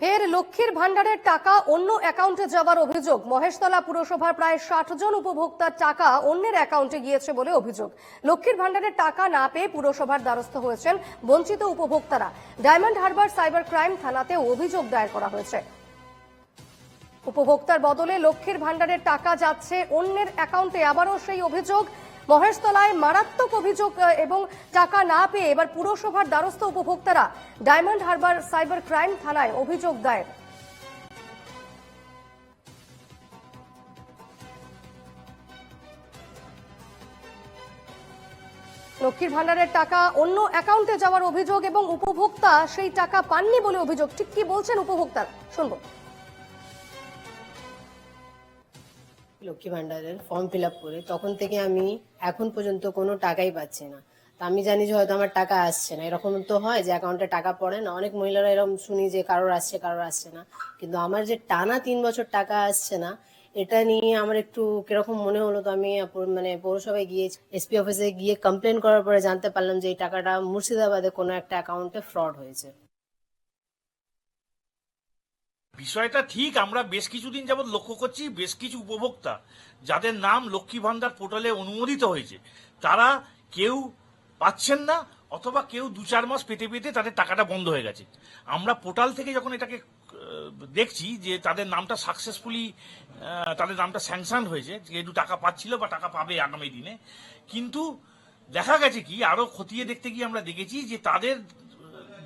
ফের লক্ষ্মীর ভান্ডারের টাকা অন্য অ্যাকাউন্টে যাওয়ার অভিযোগ। মহেশতলা পুরসভার প্রায় ষাট জন উপভোক্তার টাকা অন্যের অ্যাকাউন্টে গিয়েছে বলে অভিযোগ। লক্ষ্মীর ভান্ডারের টাকা না পেয়ে পুরসভার দ্বারস্থ হয়েছেন বঞ্চিত উপভোক্তারা। ডায়মন্ড হারবার সাইবার ক্রাইম থানাতেও অভিযোগ দায়ের করা হয়েছে। উপভোক্তার বদলে লক্ষ্মীর ভান্ডারের টাকা যাচ্ছে অন্যের অ্যাকাউন্টে। আবারও সেই অভিযোগ। মহেশতলায় মারাত্মক অভিযোগ এবং টাকা না পেয়ে এবার পুরসভার দ্বারস্থ উপভোক্তারা ডায়মন্ড হারবার সাইবার ক্রাইম থানায় অভিযোগ দায়ের। লক্ষ্মীর ভান্ডারের টাকা অন্য অ্যাকাউন্টে যাওয়ার অভিযোগ এবং উপভোক্তা সেই টাকা পাননি বলে অভিযোগ। ঠিক কি বলছেন উপভোক্তার? শুনব। লক্ষ্মী ভান্ডারের ফর্ম ফিল আপ করে তখন থেকে আমি এখন পর্যন্ত কোনো টাকাই পাচ্ছি না। তা আমি জানি যে হয়তো আমার টাকা আসছে না। এরকম তো হয় যে অ্যাকাউন্টে টাকা পড়ে না। অনেক মহিলারা এরকম শুনি যে কারোর আসছে কারোর আসছে না। কিন্তু আমার যে টানা তিন বছর টাকা আসছে না, এটা নিয়ে আমার একটু কীরকম মনে হলো তো আমি মানে পৌরসভায় গিয়ে এসপি অফিসে গিয়ে কমপ্লেন করার পরে জানতে পারলাম যে এই টাকাটা মুর্শিদাবাদে কোনো একটা অ্যাকাউন্টে ফ্রড হয়েছে। বিষয়টা ঠিক, আমরা বেশ কিছুদিন যাবৎ লক্ষ্য করছি, বেশ কিছু উপভোক্তা যাদের নাম লক্ষ্মী ভান্ডার পোর্টালে অনুমোদিত হয়েছে, তারা কেউ পাচ্ছেন না অথবা কেউ দু চার মাস পেতে পেতে তাদের টাকাটা বন্ধ হয়ে গেছে। আমরা পোর্টাল থেকে যখন এটাকে দেখছি যে তাদের নামটা সাকসেসফুলি তাদের নামটা স্যাংশন হয়েছে যেহেতু টাকা পাচ্ছিল বা টাকা পাবে আগামী দিনে, কিন্তু দেখা গেছে কি, আরও খতিয়ে দেখতে গিয়ে আমরা দেখেছি যে তাদের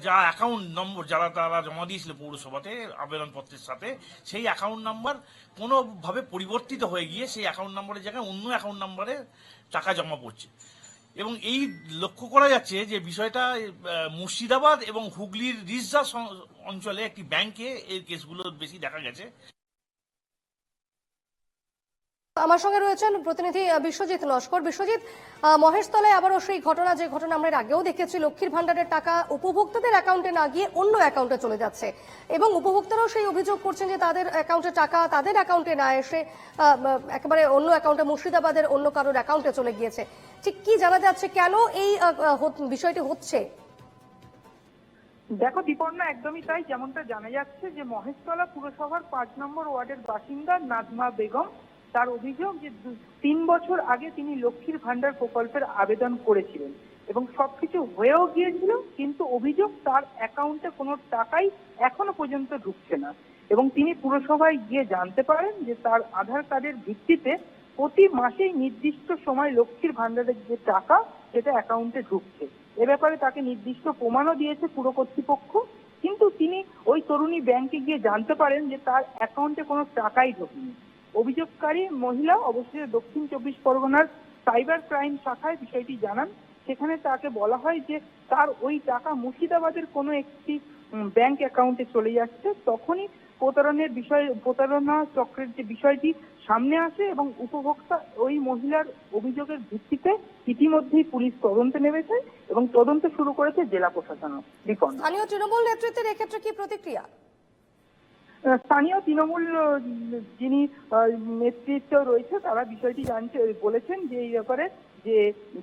যা অ্যাকাউন্ট নম্বর যারা তারা জমা দিয়েছিল পৌরসভাতে আবেদনপত্রের সাথে, সেই অ্যাকাউন্ট নাম্বার কোনোভাবে পরিবর্তিত হয়ে গিয়ে সেই অ্যাকাউন্ট নম্বরের জায়গায় অন্য অ্যাকাউন্ট নাম্বারে টাকা জমা পড়ছে। এবং এই লক্ষ্য করা যাচ্ছে যে বিষয়টা মুর্শিদাবাদ এবং হুগলির রিজা অঞ্চলে একটি ব্যাংকে এই কেসগুলো বেশি দেখা গেছে। আমার সঙ্গে রয়েছেন প্রতিনিধি বিশ্বজিৎ নস্কর বিশ্বজিৎ মহেশতলায় আবারও সেই ঘটনা, যে ঘটনা আমরা আগেও দেখেছি, লক্ষ্মীর ভান্ডারের টাকা উপভোক্তাদের অ্যাকাউন্টে না গিয়ে অন্য অ্যাকাউন্টে চলে যাচ্ছে। এবং উপভোক্তারাও সেই অভিযোগ করছেন যে তাদের অ্যাকাউন্টে টাকা তাদের অ্যাকাউন্টে না এসে একেবারে অন্য অ্যাকাউন্টে, মুর্শিদাবাদের অন্য কারোর অ্যাকাউন্টে চলে গিয়েছে। ঠিক কি জানা যাচ্ছে? কেন এই বিষয়টি হচ্ছে? দেখো, দীপর্ণা, একদমই তাই। যেমনটা জানা যাচ্ছে যে মহেশতলা পুরসভার পাঁচ নম্বর ওয়ার্ডের বাসিন্দা নাজমা বেগম তার অভিযোগ যে তিন বছর আগে তিনি লক্ষ্মীর ভান্ডার প্রকল্পের আবেদন করেছিলেন এবং সবকিছু হয়েও গিয়েছিল, কিন্তু অভিযোগ তার অ্যাকাউন্টে কোনো টাকাই এখনও পর্যন্ত ঢুকছে না। এবং তিনি পুরসভায় গিয়ে জানতে পারেন যে তার আধার কার্ডের ভিত্তিতে প্রতি মাসেই নির্দিষ্ট সময় লক্ষ্মীর ভান্ডারের যে টাকা, সেটা অ্যাকাউন্টে ঢুকছে। এ ব্যাপারে তাকে নির্দিষ্ট প্রমাণও দিয়েছে পুরো কর্তৃপক্ষ, কিন্তু তিনি ওই তরুণী ব্যাংকে গিয়ে জানতে পারেন যে তার অ্যাকাউন্টে কোনো টাকাই ঢোকেনি। অভিযোগকারী মহিলা অবশেষে দক্ষিণ চব্বিশ পরগনার সাইবার ক্রাইম শাখায় বিষয়টি জানান। সেখানে তাকে বলা হয় যে তার ওই টাকা মুর্শিদাবাদের কোনো একটি ব্যাংক অ্যাকাউন্টে চলে যাচ্ছে। তখনই প্রতারণের বিষয়, প্রতারণা চক্রের যে বিষয়টি সামনে আসে এবং উপভোক্তা ওই মহিলার অভিযোগের ভিত্তিতে ইতিমধ্যেই পুলিশ তদন্তে নেমেছে এবং তদন্ত শুরু করেছে জেলা প্রশাসনও বিপন্ন স্থানীয় তৃণমূল নেতৃত্বের এক্ষেত্রে কি প্রতিক্রিয়া? স্থানীয় তৃণমূল যিনি নেতৃত্ব রয়েছে, তারা বিষয়টি জানতে, বলেছেন যে এই ব্যাপারে যে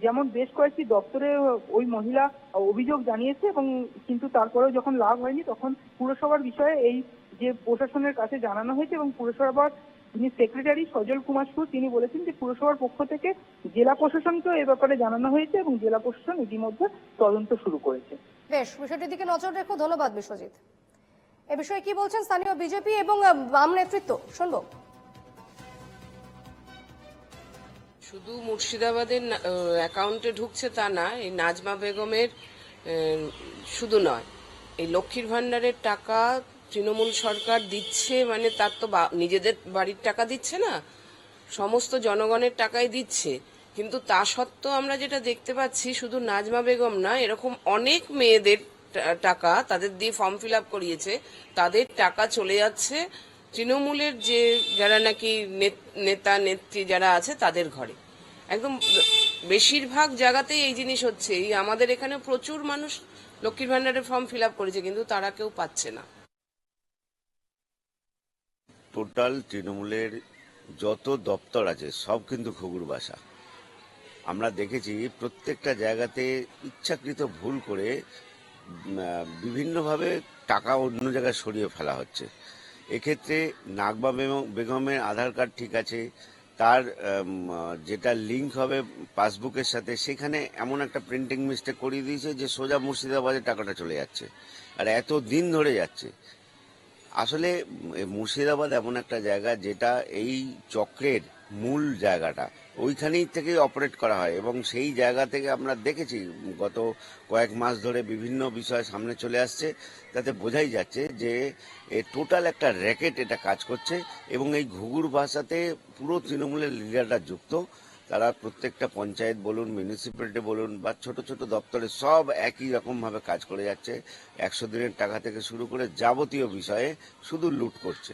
যেমন বেশ কয়েকটি দপ্তরে ওই মহিলা অভিযোগ জানিয়েছে এবং কিন্তু তারপরেও যখন লাভ হয়নি, তখন পুরসভার বিষয়ে এই যে প্রশাসনের কাছে জানানো হয়েছে এবং পুরসভার যিনি সেক্রেটারি সজল কুমার সুর তিনি বলেছেন যে পুরসভার পক্ষ থেকে জেলা প্রশাসনকেও এ ব্যাপারে জানানো হয়েছে এবং জেলা প্রশাসন ইতিমধ্যে তদন্ত শুরু করেছে। বেশ, বিষয়টির দিকে নজর রেখো। ধন্যবাদ বিশ্বজিৎ। এ বিষয়ে কি বলছেন স্থানীয় বিজেপি এবং বাম নেতৃত্ব? শুনব। শুধু মুর্শিদাবাদের অ্যাকাউন্টে ঢুকছে তা না, এই নাজমা বেগমের শুধু নয়, এই লক্ষ্মীর ভান্ডারের টাকা তৃণমূল সরকার দিচ্ছে মানে তার তো নিজেদের বাড়ির টাকা দিচ্ছে না, সমস্ত জনগণের টাকাই দিচ্ছে, কিন্তু তা সত্ত্বেও আমরা যেটা দেখতে পাচ্ছি শুধু নাজমা বেগম না, এরকম অনেক মেয়েদের টাকা তাদের দিয়ে ফর্ম ফিল আপ করিয়েছে, তাদের টাকা চলে যাচ্ছে তৃণমূলের যে যারা নাকি নেতা নেত্রী যারা আছে তাদের ঘরে। একদম বেশিরভাগ জায়গাতেই এই জিনিস হচ্ছে। এই আমাদের এখানে প্রচুর মানুষ লক্ষ্মীর ভান্ডারের ফর্ম ফিল আপ করেছে, কিন্তু তারা কেউ পাচ্ছে না। টোটাল তৃণমূলের যত দপ্তর আছে, সব কিন্তু ঘুঘুর বাসা। আমরা দেখেছি প্রত্যেকটা জায়গাতে ইচ্ছাকৃত ভুল করে বিভিন্নভাবে টাকা অন্য জায়গায় সরিয়ে ফেলা হচ্ছে। এক্ষেত্রে নাগবা বেগম- বেগমের আধার কার্ড ঠিক আছে, তার যেটা লিঙ্ক হবে পাসবুকের সাথে, সেখানে এমন একটা প্রিন্টিং মিস্টেক করিয়ে দিয়েছে যে সোজা মুর্শিদাবাদের টাকাটা চলে যাচ্ছে। আর এত দিন ধরে যাচ্ছে আসলে মুর্শিদাবাদ এমন একটা জায়গা যেটা এই চক্রের মূল জায়গাটা। ওইখানেই থেকে অপারেট করা হয় এবং সেই জায়গা থেকে আমরা দেখেছি, গত কয়েক মাস ধরে বিভিন্ন বিষয় সামনে চলে আসছে। তাতে বোঝাই যাচ্ছে যে টোটাল একটা র্যাকেট এটা কাজ করছে এবং এই ঘুঘুর ভাষাতে পুরো তৃণমূলের লিডাররা যুক্ত। তারা প্রত্যেকটা পঞ্চায়েত বলুন মিউনিসিপ্যালিটি বলুন বা ছোট ছোট দপ্তরে সব একই রকমভাবে কাজ করে যাচ্ছে। একশো দিনের টাকা থেকে শুরু করে যাবতীয় বিষয়ে শুধু লুট করছে।